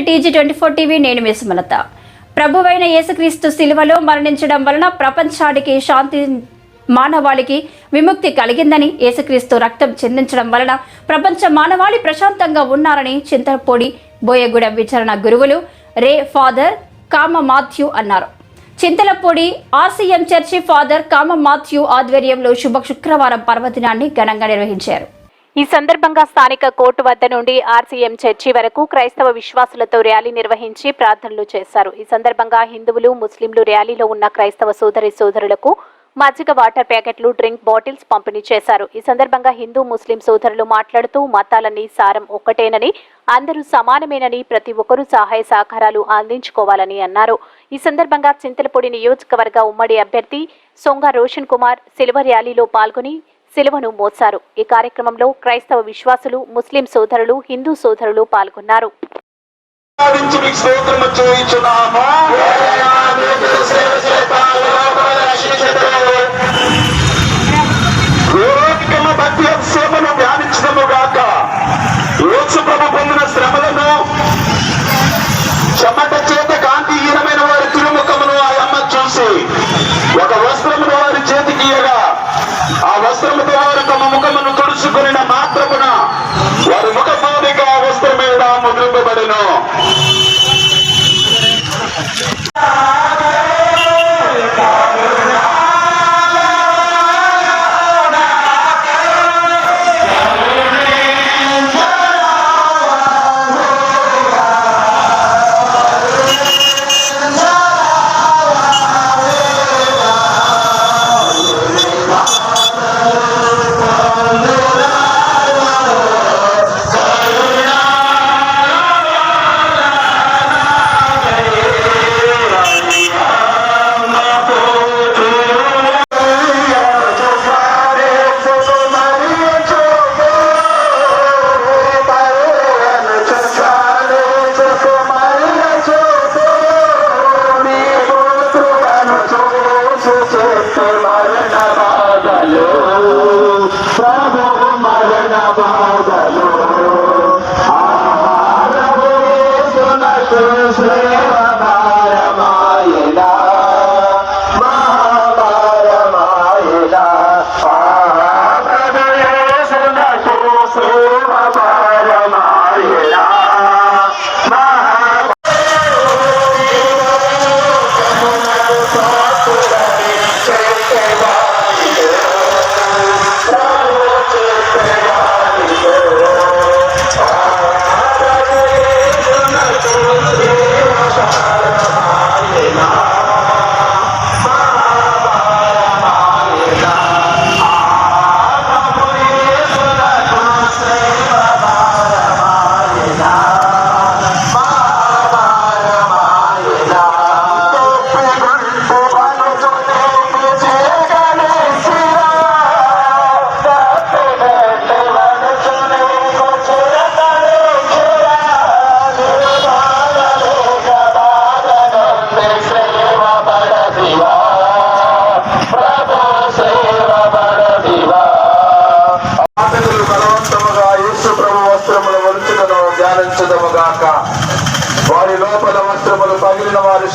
Welcome to TG twenty four TV నేను మీ సుమలత. ప్రభువైన యేసుక్రీస్తు శిలువలో మరణించడం వలన ప్రపంచానికి శాంతి మానవాళికి విముక్తి కలిగిందని యేసుక్రీస్తు రక్తం చెందించడం వలన ప్రపంచ మానవాళి ప్రశాంతంగా ఉన్నారని చింతపొడి బోయగూడెం విచారణ గురువులు రే ఫాదర్ కామ మాథ్యూ అన్నారు. Chintalapudi RCM church father Kama Mathew ఆధ్వర్యంలో శుభ శుక్రవారం పర్వదినాన్ని ఘనంగా నిర్వహించారు. ఈ సందర్భంగా స్థానిక కోర్టు వద్ద నుండి ఆర్సీఎం చర్చి వరకు క్రైస్తవ విశ్వాసులతో ర్యాలీ నిర్వహించి ప్రార్థనలు చేశారు. ఈ సందర్భంగా హిందువులు ముస్లింలు ర్యాలీలో ఉన్న క్రైస్తవ సోదరి సోదరులకు మజ్జిగ వాటర్ ప్యాకెట్లు డ్రింక్ బాటిల్స్ పంపిణీ చేశారు. ఈ సందర్భంగా హిందూ ముస్లిం సోదరులు మాట్లాడుతూ మతాలన్నీ సారం ఒక్కటేనని అందరూ సమానమేనని ప్రతి ఒక్కరూ సహాయ సహకారాలు అందించుకోవాలని అన్నారు. ఈ సందర్భంగా చింతలపూడి నియోజకవర్గ ఉమ్మడి అభ్యర్థి సొంగ రోషన్ కుమార్ సిల్వర్ ర్యాలీలో పాల్గొని శిలువను మోశారు. ఈ కార్యక్రమంలో క్రైస్తవ విశ్వాసులు ముస్లిం సోదరులు హిందూ సోదరులు పాల్గొన్నారు. ఒక వస్త్రమును వారి చేతికి ఇయ్యగా ఆ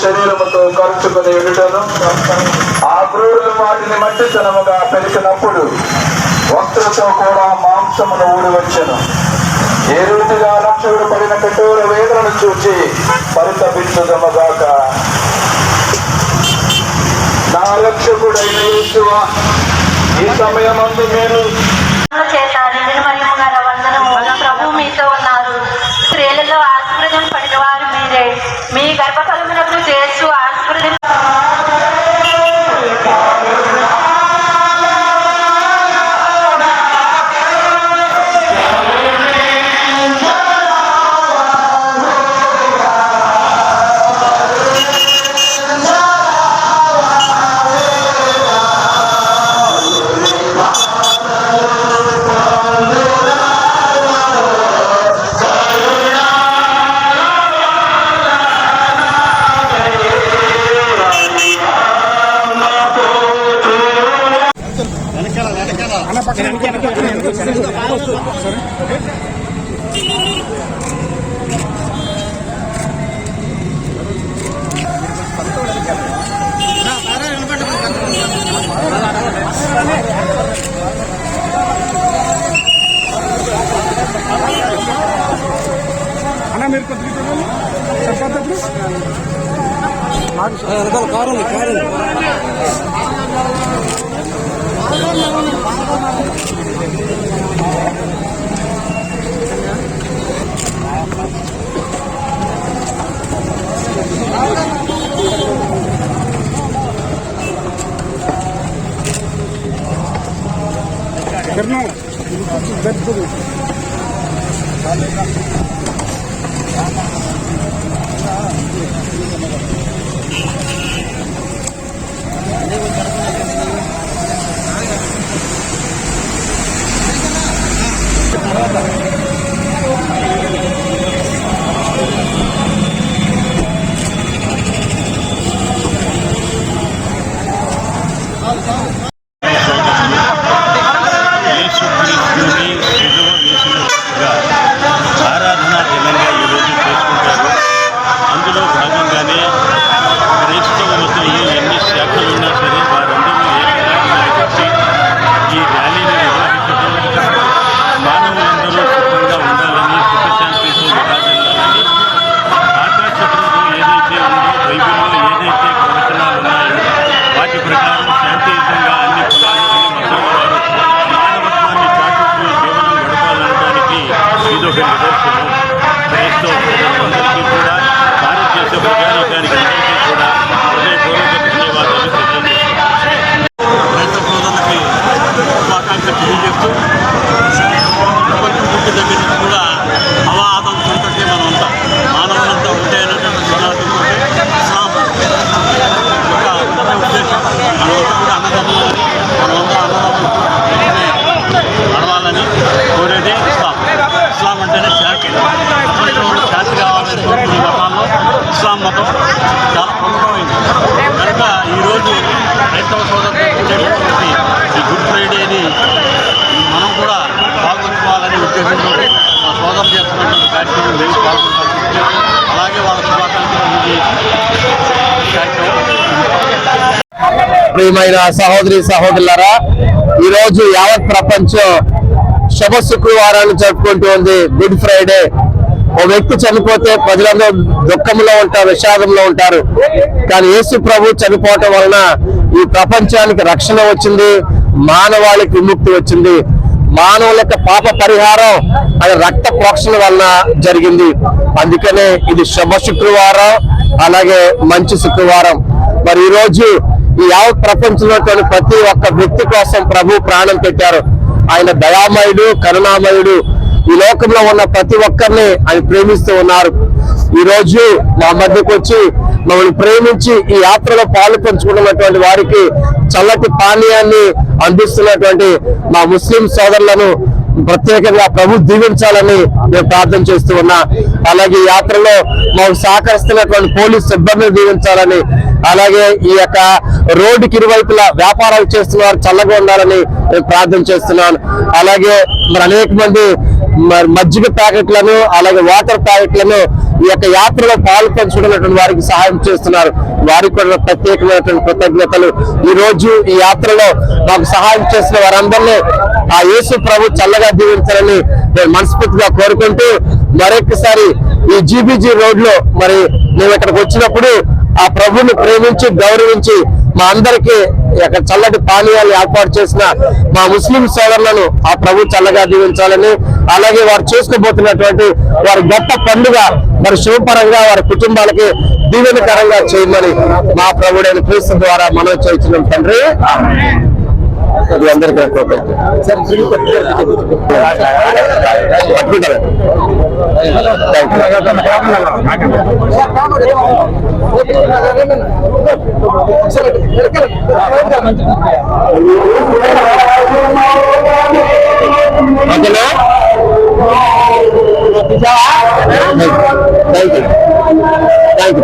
శరీరముతో ఖర్చుకుని ఎడుటను ఆ క్రూరులు వాటిని మట్టితనముగా పెరిచినప్పుడు వస్త్రతో కూడా మాంసమును ఊడివచ్చెను. ఏ రీతిగా లక్షకుడు పడిన కఠోర వేదనను చూచి పరితపించదముగాక. నా రక్షకుడైన యేసువా ఈ సమయమందు మీరు చేశాను నిర్మల్యము గల వందనము ప్రభు మీతో ఉన్నారు స్త్రీలలో ఆస్పృతం పడిన వారు మీరే మీ గర్భఫలమునకు చేస్తూ ఆస్పృతం అన్నా మీరు చెప్పారు రకాల కారు కారు ఉంది Double down, Danny. ప్రియమైన సహోదరి సహోదరులారా ఈరోజు యావత్ ప్రపంచం శుభ శుక్రవారాన్ని జరుపుకుంటూ ఉంది. Good Friday. ఓ వ్యక్తి చనిపోతే ప్రజలందరూ దుఃఖంలో ఉంటారు విషాదంలో ఉంటారు. కానీ యేసు ప్రభు చనిపోవటం వలన ఈ ప్రపంచానికి రక్షణ వచ్చింది మానవాళికి విముక్తి వచ్చింది. మానవుల యొక్క పాప పరిహారం అది రక్త ప్రోక్షణ వలన జరిగింది. అందుకనే ఇది శుభ శుక్రవారం అలాగే మంచి శుక్రవారం. మరి ఈరోజు ఈ యావత్ ప్రపంచంలో ప్రతి ఒక్క వ్యక్తి కోసం ప్రభు ప్రాణం పెట్టారు. ఆయన దయామయుడు కరుణామయుడు. ఈ లోకంలో ఉన్న ప్రతి ఒక్కరిని ఆయన ప్రేమిస్తూ ఉన్నారు. ఈ రోజు మా మధ్యకు వచ్చి మమ్మల్ని ప్రేమించి ఈ యాత్రలో పాలు పంచుకున్నటువంటి వారికి చల్లటి పానీయాన్ని అందిస్తున్నటువంటి మా ముస్లిం సోదరులను ప్రత్యేకంగా ప్రభు దీవించాలని నేను ప్రార్థన చేస్తూ ఉన్నా. అలాగే యాత్రలో మాకు సహకరిస్తున్నటువంటి పోలీస్ సిబ్బందిని దీవించాలని అలాగే ఈ యొక్క రోడ్డుకి ఇరువైపులా వ్యాపారాలు చేస్తున్న వారు చల్లగా ఉండాలని నేను ప్రార్థన చేస్తున్నాను. అలాగే మరి అనేక మంది మజ్జిగ ప్యాకెట్లను అలాగే వాటర్ ప్యాకెట్లను ఈ యొక్క యాత్రలో పాల్పంచుకున్నటువంటి వారికి సహాయం చేస్తున్నారు. వారికి కూడా ప్రత్యేకమైనటువంటి కృతజ్ఞతలు. ఈ రోజు ఈ యాత్రలో మాకు సహాయం చేసిన వారందరినీ ఆ యేసు ప్రభు చల్లగా దీవించాలని నేను మనస్ఫూర్తిగా కోరుకుంటూ మరొకసారి ఈ జీబీజీ రోడ్లో మరి మేము ఇక్కడికి వచ్చినప్పుడు ఆ ప్రభుని ప్రేమించి గౌరవించి మా అందరికీ ఇక్కడ చల్లటి పానీయాలు ఏర్పాటు చేసిన మా ముస్లిం సోదరులను ఆ ప్రభు చల్లగా దీవించాలని అలాగే వారు చేసుకోబోతున్నటువంటి వారి గొప్ప పండుగ మరి శుభపరంగా వారి కుటుంబాలకి దీవెనకరంగా చేయమని మా ప్రభుడైన క్రీస్తు ద్వారా మనం చేస్తున్నాం తండ్రి. అది అందరికీ. పట్టుకుంటారా? ఓకేనా థ్యాంక్ యూ థ్యాంక్ యూ